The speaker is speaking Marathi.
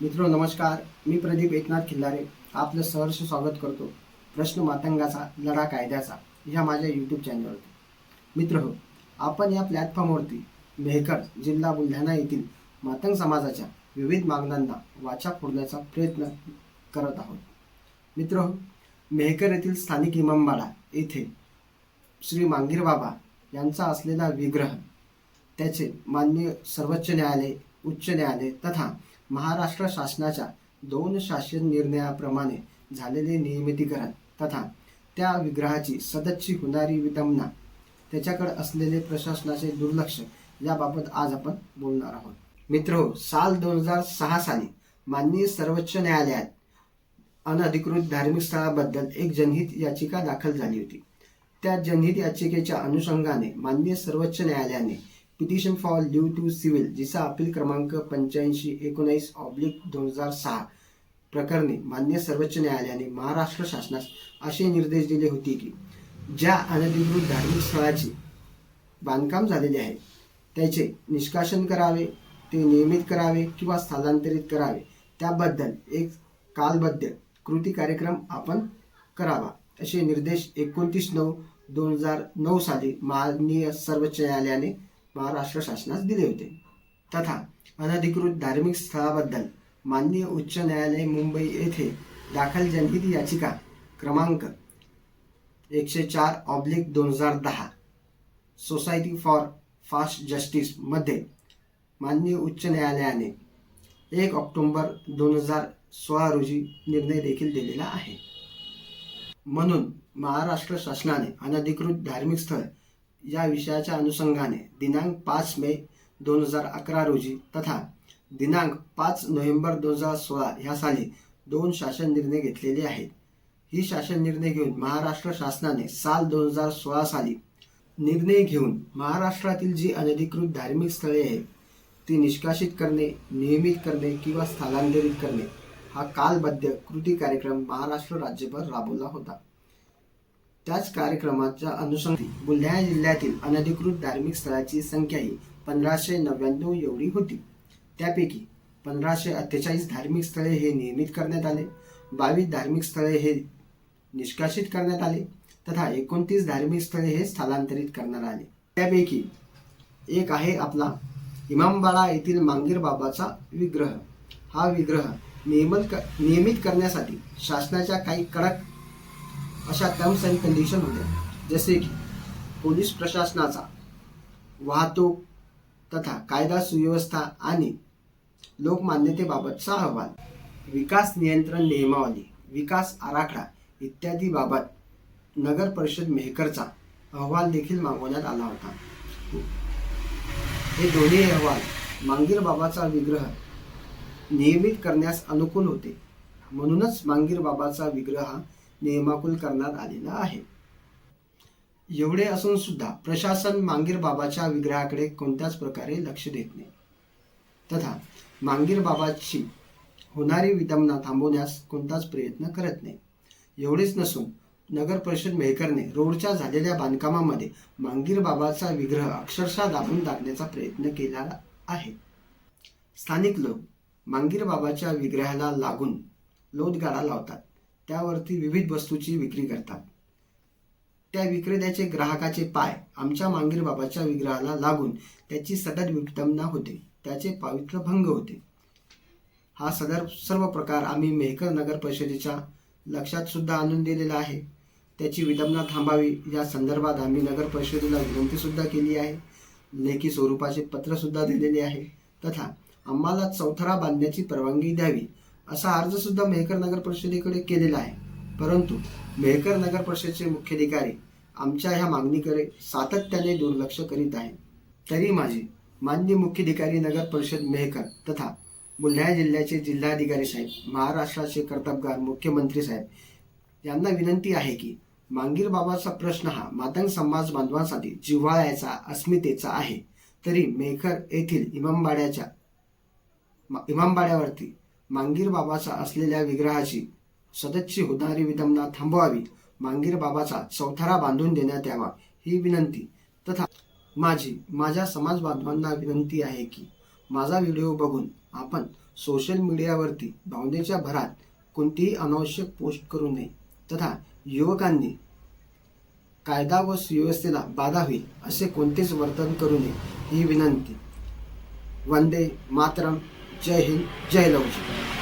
मित्र नमस्कार. मी प्रदीप एकनाथ खिल्लारे आपलं सहर्ष स्वागत करतो प्रश्न मातंगाचा लढा कायद्याचा ह्या माझ्या यूट्यूब चॅनलवरती मित्र हो आपण या प्लॅटफॉर्मवरती मेहकर जिल्हा बुलढाणा येथील मातंग समाजाच्या विविध मागण्यांना वाचा फोडण्याचा प्रयत्न करत आहोत. मित्र हो मेहकर येथील स्थानिक इमामबाडा येथे श्री मांगीर बाबा यांचा असलेला विग्रह त्याचे माननीय सर्वोच्च न्यायालय उच्च न्यायालय तथा महाराष्ट्र शासनाच्या दोन शासन निर्णयाप्रमाणे झालेले नियमितीकरण तथा त्या विग्रहाची सदच्ची होणारी विटंबना त्याच्याकडे असलेले प्रशासनाचे दुर्लक्ष याबाबत आज आपण बोलणार आहोत. मित्र साल दोन हजार सहा साली माननीय सर्वोच्च न्यायालयात अनधिकृत धार्मिक स्थळाबद्दल एक जनहित याचिका दाखल झाली होती. त्या जनहित याचिकेच्या अनुषंगाने माननीय सर्वोच्च न्यायालयाने petition for leave to civil जिचा अपील क्रमांक पंच्याऐंशी एकोणीस ऑब्लिक दोन हजार सहा प्रकरणी मान्य सर्वोच्च न्यायालयाने महाराष्ट्र शासनास असे निर्देश दिले होते की ज्या अनधिकृत धार्मिक स्थळाचे बांधकाम झालेले आहे त्याचे निष्कासन करावे ते नियमित करावे किंवा स्थलांतरित करावे त्याबद्दल एक कालबद्ध कृती कार्यक्रम आपण करावा असे निर्देश एकोणतीस नऊ दोन हजार नऊ साली माननीय सर्वोच्च न्यायालयाने महाराष्ट्र शासनास दिले होते. तथा अनधिकृत धार्मिक स्थळाबद्दल माननीय उच्च न्यायालय मुंबई येथे दाखल जनहित याचिका क्रमांक एकशे चार ऑब्लिक दोन हजार दहा सोसायटी फॉर फास्ट जस्टिसमध्ये माननीय उच्च न्यायालयाने एक ऑक्टोंबर दोन हजार सोळा रोजी निर्णय देखील दिलेला आहे. म्हणून महाराष्ट्र शासनाने अनधिकृत धार्मिक स्थळ या विषयाच्या अनुषंगाने दिनांक पाच मे दोन हजार अकरा रोजी तथा दिनांक पाच नोव्हेंबर दोन हजार सोळा ह्या साली दोन शासन निर्णय घेतलेले आहेत. ही शासन निर्णय घेऊन महाराष्ट्र शासनाने साल दोन हजार सोळा साली निर्णय घेऊन महाराष्ट्रातील जी अनधिकृत धार्मिक स्थळे आहेत ती निष्कासित करणे नियमित करणे किंवा स्थलांतरित करणे हा कालबद्ध कृती कार्यक्रम महाराष्ट्र राज्यभर राबवला होता. त्याच कार्यक्रमाच्या अनुषंगी बुलढाणा जिल्ह्यातील अनधिकृत धार्मिक स्थळाची संख्या ही पंधराशे नव्याण्णव एवढी होती. त्यापैकी पंधराशे अठ्ठेचाळीस धार्मिक स्थळे हे नियमित करण्यात आले. बावीस धार्मिक स्थळे हे निष्कासित करण्यात आले तथा एकोणतीस धार्मिक स्थळे हे स्थलांतरित करण्यात आले. त्यापैकी एक आहे आपला इमामबाडा येथील मांगीर बाबाचा विग्रह. हा विग्रह नियमित क नियमित करण्यासाठी शासनाच्या काही कडक अशा टर्म्स अँड कंडिशन होत्या. जसे की पोलीस प्रशासनाचा वाहतूक तथा कायदा सुव्यवस्था आणि लोकमान्यतेबाबतचा अहवाल विकास नियंत्रण नियमावली विकास आराखडा इत्यादी बाबत नगर परिषद मेहकरचा अहवाल देखील मागवण्यात आला होता. हे दोन्ही अहवाल मांगीर बाबाचा विग्रह नियमित करण्यास अनुकूल होते. म्हणूनच मांगीर बाबाचा विग्रह हा नियमाकुल करण्यात आलेला आहे. एवढे असून सुद्धा प्रशासन मांगीर बाबाच्या विग्रहाकडे कोणत्याच प्रकारे लक्ष देत नाही. तथा मांगीर बाबाची होणारी विदमना थांबवण्यास कोणताच प्रयत्न करत नाही. एवढेच नसून नगर परिषद मेहकरने रोडच्या झालेल्या बांधकामामध्ये मांगीर बाबाचा विग्रह अक्षरशः दाबून टाकण्याचा प्रयत्न केला आहे. स्थानिक लोक मांगीर बाबाच्या विग्रहाला लागून लोदगाडा लावतात. त्यावरती विविध वस्तूची विक्री करतात. त्या विक्रेत्याचे ग्राहकाचे पाय आमच्या मांगीर बाबाच्या विग्रहाला लागून त्याची सतत विटंबना होते. त्याचे पावित्र्य भंग होते. हा सदर सर्व प्रकार आम्ही मेहकर नगर परिषदेच्या लक्षात सुद्धा आणून दिलेला आहे. त्याची विदंबना थांबावी या संदर्भात आम्ही नगर परिषदेला विनंतीसुद्धा केली आहे. लेखी स्वरूपाचे पत्रसुद्धा दिलेले आहे. तथा आम्हाला चौथरा बांधण्याची परवानगी द्यावी. असा अर्ज सुद्धा मेहकर नगर परिषदेकडे केलेला आहे. परंतु मेहकर नगर परिषदेचे मुख्याधिकारी आमच्या ह्या मागणीकडे सातत्याने दुर्लक्ष करीत आहे तरी माझे मान्य मुख्याधिकारी नगर परिषद मेहकर तथा बुलढाणा जिल्ह्याचे जिल्हाधिकारी साहेब महाराष्ट्राचे कर्तबगार मुख्यमंत्री साहेब यांना विनंती आहे की मांगीर बाबाचा प्रश्न हा मातंग समाज बांधवांसाठी जिव्हाळ्याचा अस्मितेचा आहे. तरी मेहकर येथील इमामबाड्याच्या मा- इमामबाड्यावरती मांगीर बाबाचा असलेल्या विग्रहाची सदच्ची होणारी विडंबना थांबवावी. मांगीर बाबाचा चौथारा बांधून देण्यात यावा ही विनंती. तथा माझी माझ्या समाज बांधवांना विनंती आहे की माझा व्हिडिओ बघून आपण सोशल मीडियावरती भावनेच्या भरात कोणतीही अनावश्यक पोस्ट करू नये तथा युवकांनी कायदा व सुव्यवस्थेला बाधा होईल असे कोणतेच वर्तन करू नये ही विनंती. वंदे मातरम. जय हिंद जय लवजी